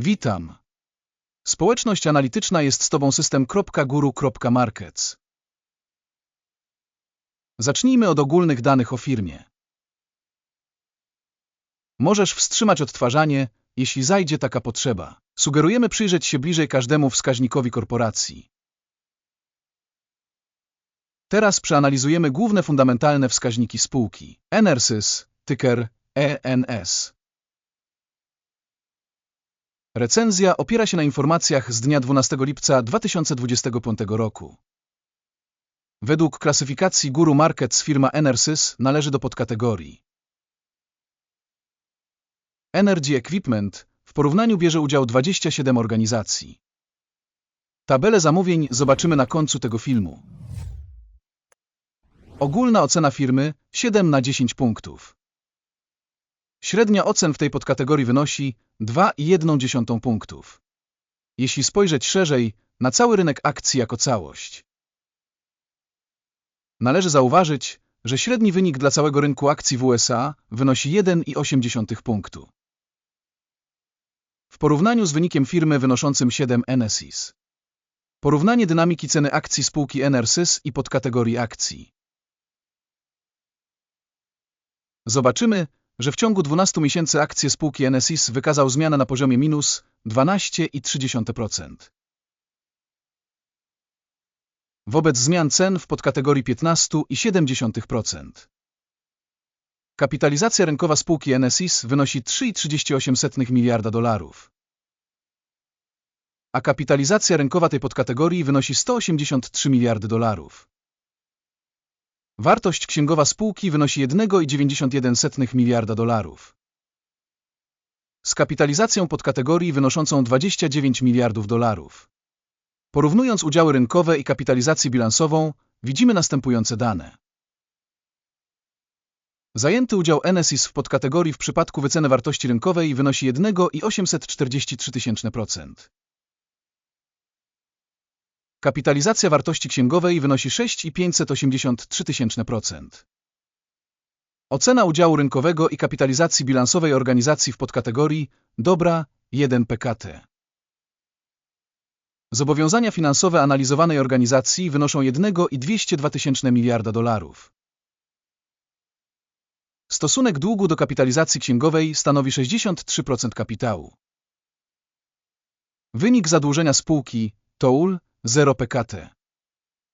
Witam. Społeczność analityczna jest z Tobą system.guru.markets. Zacznijmy od ogólnych danych o firmie. Możesz wstrzymać odtwarzanie, jeśli zajdzie taka potrzeba. Sugerujemy przyjrzeć się bliżej każdemu wskaźnikowi korporacji. Teraz przeanalizujemy główne fundamentalne wskaźniki spółki. Enersys, tyker ENS. Recenzja opiera się na informacjach z dnia 12 lipca 2025 roku. Według klasyfikacji Guru Markets firma Enersys należy do podkategorii Energy Equipment w porównaniu bierze udział 27 organizacji. Tabelę zamówień zobaczymy na końcu tego filmu. Ogólna ocena firmy 7 na 10 punktów. Średnia ocen w tej podkategorii wynosi 2,1 punktów. Jeśli spojrzeć szerzej na cały rynek akcji jako całość. Należy zauważyć, że średni wynik dla całego rynku akcji w USA wynosi 1,8 punktu. W porównaniu z wynikiem firmy wynoszącym 7 NSIS. Porównanie dynamiki ceny akcji spółki Enersys i podkategorii akcji. Zobaczymy, że w ciągu 12 miesięcy akcje spółki NSIS wykazał zmianę na poziomie minus 12,3%. Wobec zmian cen w podkategorii 15,7%. Kapitalizacja rynkowa spółki NSIS wynosi 3,38 miliarda dolarów. A kapitalizacja rynkowa tej podkategorii wynosi 183 miliardy dolarów. Wartość księgowa spółki wynosi 1,91 miliarda dolarów. Z kapitalizacją podkategorii wynoszącą 29 miliardów dolarów. Porównując udziały rynkowe i kapitalizację bilansową, widzimy następujące dane. Zajęty udział NSIS w podkategorii w przypadku wyceny wartości rynkowej wynosi 1,843%. Kapitalizacja wartości księgowej wynosi 6,583%. Ocena udziału rynkowego i kapitalizacji bilansowej organizacji w podkategorii dobra 1 PKT. Zobowiązania finansowe analizowanej organizacji wynoszą 1,202 tysięczne miliarda dolarów. Stosunek długu do kapitalizacji księgowej stanowi 63% kapitału. Wynik zadłużenia spółki TOUL 0 PKT.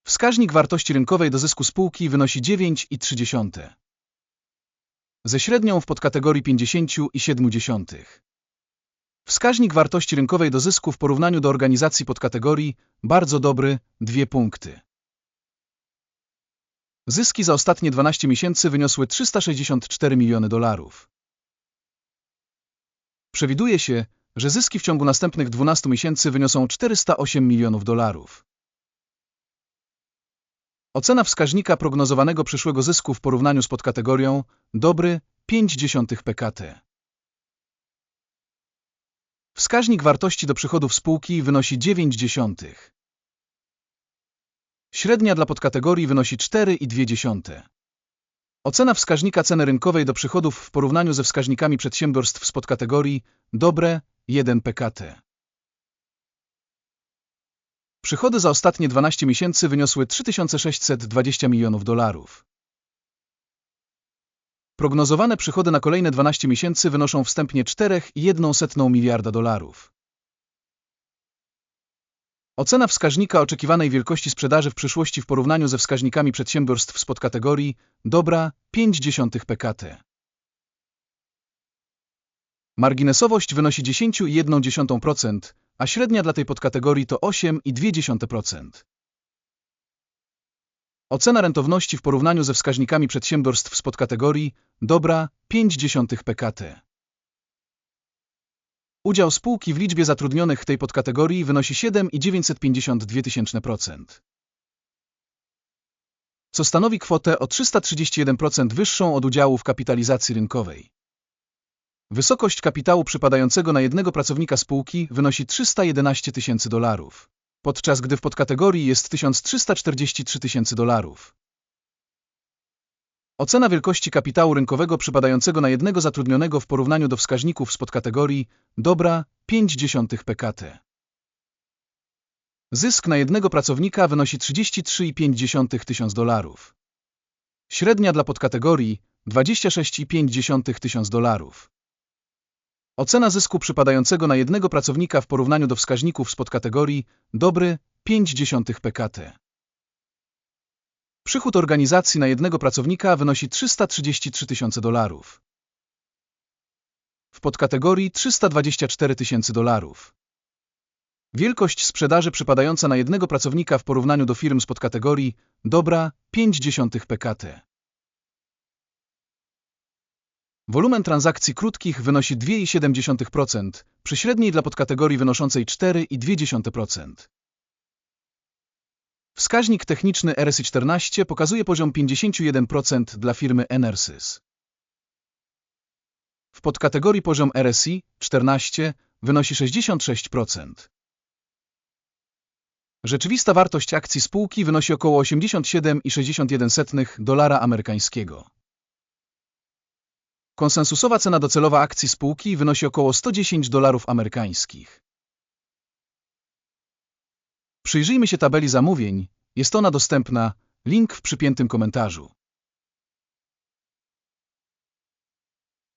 Wskaźnik wartości rynkowej do zysku spółki wynosi 9,3. Ze średnią w podkategorii 50,7. Wskaźnik wartości rynkowej do zysku w porównaniu do organizacji podkategorii bardzo dobry 2 punkty. Zyski za ostatnie 12 miesięcy wyniosły 364 miliony dolarów. Przewiduje się, że zyski w ciągu następnych 12 miesięcy wyniosą 408 milionów dolarów. Ocena wskaźnika prognozowanego przyszłego zysku w porównaniu z podkategorią dobry 0,5 PKT. Wskaźnik wartości do przychodów spółki wynosi 0,9. Średnia dla podkategorii wynosi 4,2. Ocena wskaźnika ceny rynkowej do przychodów w porównaniu ze wskaźnikami przedsiębiorstw z podkategorii dobre 1 PKT. Przychody za ostatnie 12 miesięcy wyniosły 3620 milionów dolarów. Prognozowane przychody na kolejne 12 miesięcy wynoszą wstępnie 4,1 miliarda dolarów. Ocena wskaźnika oczekiwanej wielkości sprzedaży w przyszłości w porównaniu ze wskaźnikami przedsiębiorstw z podkategorii dobra 0,5 PKT. Marginesowość wynosi 10,1%, a średnia dla tej podkategorii to 8,2%. Ocena rentowności w porównaniu ze wskaźnikami przedsiębiorstw z podkategorii dobra 0,5 PKT. Udział spółki w liczbie zatrudnionych tej podkategorii wynosi 7,952%, co stanowi kwotę o 331% wyższą od udziału w kapitalizacji rynkowej. Wysokość kapitału przypadającego na jednego pracownika spółki wynosi 311 tysięcy dolarów, podczas gdy w podkategorii jest 1343 tysięcy dolarów. Ocena wielkości kapitału rynkowego przypadającego na jednego zatrudnionego w porównaniu do wskaźników z podkategorii dobra 0,5 PKT. Zysk na jednego pracownika wynosi 33,5 tysiąc dolarów. Średnia dla podkategorii 26,5 tysiąc dolarów. Ocena zysku przypadającego na jednego pracownika w porównaniu do wskaźników z podkategorii dobry 0,5 PKT. Przychód organizacji na jednego pracownika wynosi 333 tysiące dolarów. W podkategorii 324 tysięcy dolarów. Wielkość sprzedaży przypadająca na jednego pracownika w porównaniu do firm z podkategorii dobra 0,5 PKT. Wolumen transakcji krótkich wynosi 2,7%, przy średniej dla podkategorii wynoszącej 4,2%. Wskaźnik techniczny RSI 14 pokazuje poziom 51% dla firmy Enersys. W podkategorii poziom RSI 14 wynosi 66%. Rzeczywista wartość akcji spółki wynosi około 87,61 dolara amerykańskiego. Konsensusowa cena docelowa akcji spółki wynosi około 110 dolarów amerykańskich. Przyjrzyjmy się tabeli zamówień. Jest ona dostępna. Link w przypiętym komentarzu.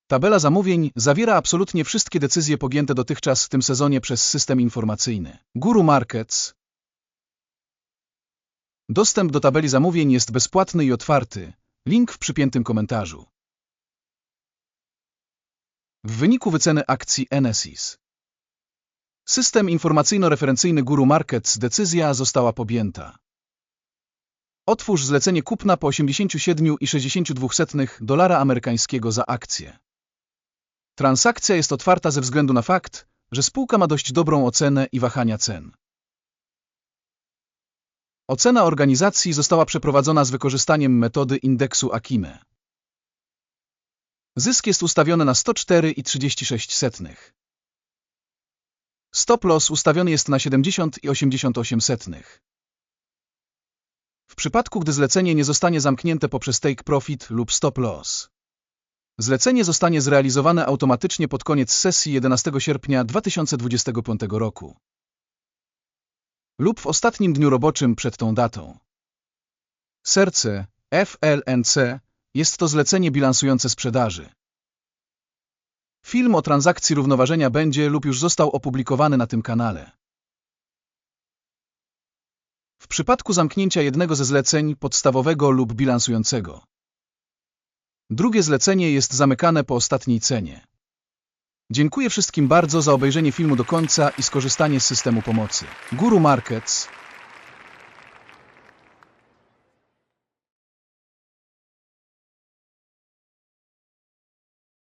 Tabela zamówień zawiera absolutnie wszystkie decyzje podjęte dotychczas w tym sezonie przez system informacyjny. Guru Markets. Dostęp do tabeli zamówień jest bezpłatny i otwarty. Link w przypiętym komentarzu. W wyniku wyceny akcji Enesis. System informacyjno-referencyjny Guru Markets decyzja została podjęta. Otwórz zlecenie kupna po 87,62 dolara amerykańskiego za akcję. Transakcja jest otwarta ze względu na fakt, że spółka ma dość dobrą ocenę i wahania cen. Ocena organizacji została przeprowadzona z wykorzystaniem metody indeksu Akime. Zysk jest ustawiony na 104,36. Stop loss ustawiony jest na 70,88. W przypadku, gdy zlecenie nie zostanie zamknięte poprzez take profit lub stop loss. Zlecenie zostanie zrealizowane automatycznie pod koniec sesji 11 sierpnia 2025 roku lub w ostatnim dniu roboczym przed tą datą. Serce FLNC jest to zlecenie bilansujące sprzedaży. Film o transakcji równoważenia będzie lub już został opublikowany na tym kanale. W przypadku zamknięcia jednego ze zleceń podstawowego lub bilansującego. Drugie zlecenie jest zamykane po ostatniej cenie. Dziękuję wszystkim bardzo za obejrzenie filmu do końca i skorzystanie z systemu pomocy. Guru Markets